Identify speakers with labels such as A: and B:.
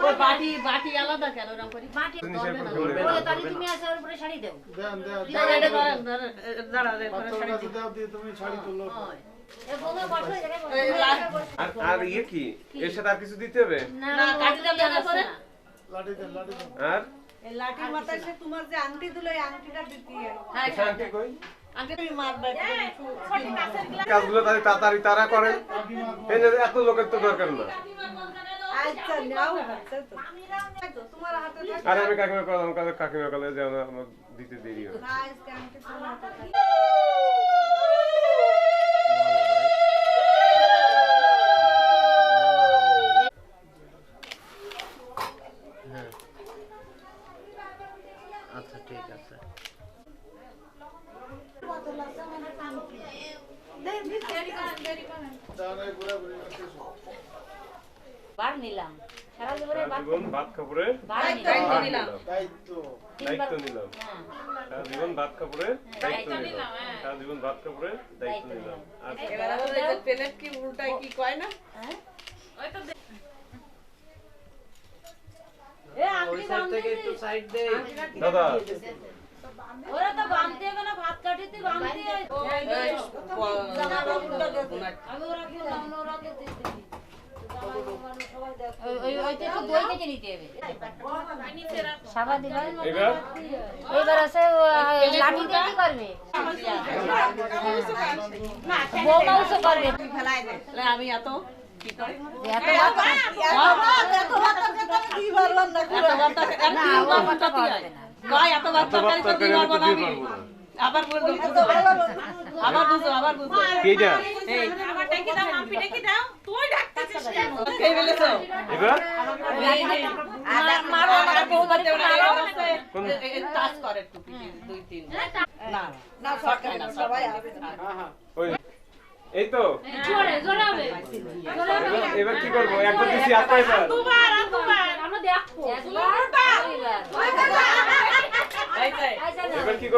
A: ওই বাটি বাটি আলাদা কেন ওরকম করি
B: মাটি
A: ধরবে না,
C: উপর
A: ধরবে
C: ফেলে
B: বলে তাহলে তুমি আসে ওর উপরে শাড়ি দাও
D: দেন দেন
A: না, এটা ধরেন, ধরেন, এ, দাঁড়া, এ, ধরে
D: বাচ্চার
A: শাড়ি
D: দাও দিয়ে তুমি শাড়ি তুলো
A: হয়।
B: এ বোমা বসো এই জায়গায় বসো।
A: এই লা-
C: আর আর ইয়ে কি এর সাথে আর কিছু দিতে হবে
B: না
A: না,
B: না
A: কাটি
B: কাটি
A: দেওয়া
B: দেওয়া
A: করে?
D: লাঠি দেন লাঠি দেন
C: আর
E: এই লাঠির মাথায় সে তোমার যে আংটি দিল এই আংটিটা দিতে
A: হ্যাঁ,
C: আচ্ছা, কই
A: আগে তুমি মারবে
C: কাজগুলো তাড়াতাড়ি তারা করে এত লোকের তো দরকার না
E: আচ্ছা
C: আর আমি কাকিমা কালে কাকিমা কলে যে আমার আমার দিতে দেরি হয়।
E: থাকে।
A: আচ্ছা ঠিক আছে।
B: বার নিলাম। সারা জীবনে বার
C: জীবন ভাত কাপড়ে?
A: দায়িত্ব
B: নিলাম।
A: নিলাম।
D: দায়িত্ব
C: দায়িত্ব নিলাম।
B: হ্যাঁ।
C: সারা জীবন ভাত কাপড়ে? দায়িত্ব নিলাম। সারা জীবন ভাত কাপড়ে দায়িত্ব নিলাম।
A: এবার ওই পেলেট কি উল্টায় কি কয় না?
B: হ্যাঁ?
E: এ
C: দাদা।
B: ওরা তো বাঁধতে হবে না ভাত কাটিতে বাঁধতে হয় আমি ওরা কেউ ওরা কেউ দিতে দিই। ওই- ওই- ওইটা একটু দই কেটে নিতে হবে। সাবা দিবা?
C: এবার?
B: এবার আছে লাঠি দিয়ে কি করবে? বউ মাংস করবে।
A: আমি এত আবার বলব। আবার বুঝো আবার বুঝো
C: কেইটা
A: এই খেয়ে ফেলেছো
C: এবার?
A: এই যে,
B: মার- মারো, আমার বউ বাড়িতে মারো।
C: কোন-
A: এ- এ- টাচ করে একটু দুই তিন। না
E: না
A: শর্ট খায় না
E: সবাই
A: সবাই
E: আসবে
C: ওই। এই তো।
B: জোরে, জোরে হবে। জোরে হবে।
C: এবার এবার কি করব? একবার দিছি আর কয়বার
B: আমরা দেখব। একবার, দুইবার।
A: এই যে,
B: আচ্ছা,
C: এবার কি